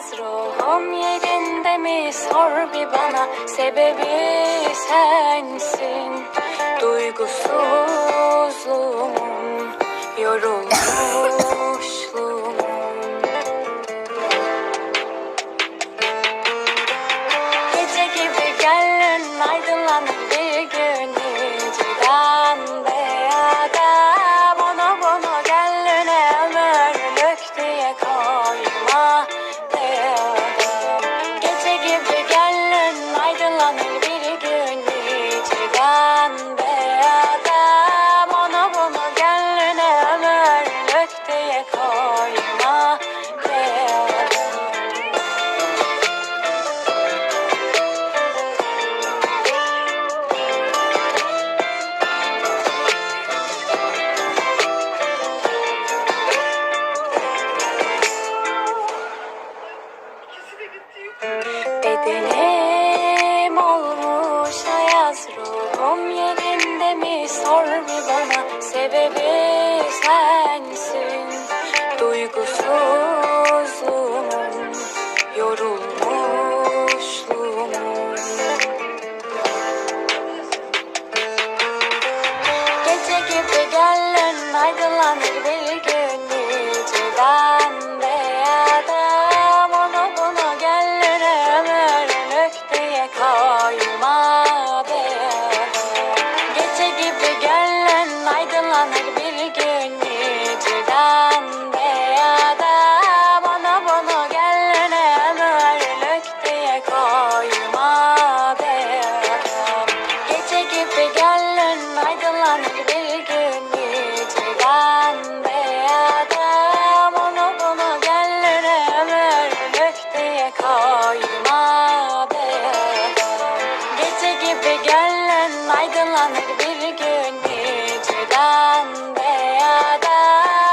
ayaz ruhum yerinde mi? Sor bir bana. Sebebi sensin. Duygusuzluğumun yorulmuşluğumun Bedenim olmuş ayaz ruhum yerinde mi? Sor bir bana sebebi sensin. Duygusuzluğumun yorulmuşluğumun bir gün Niciden bir gün beyadam Onu bunu gönlüne ömürlük diye koyma beyadam Gece gibi gönlün aydınlanır bir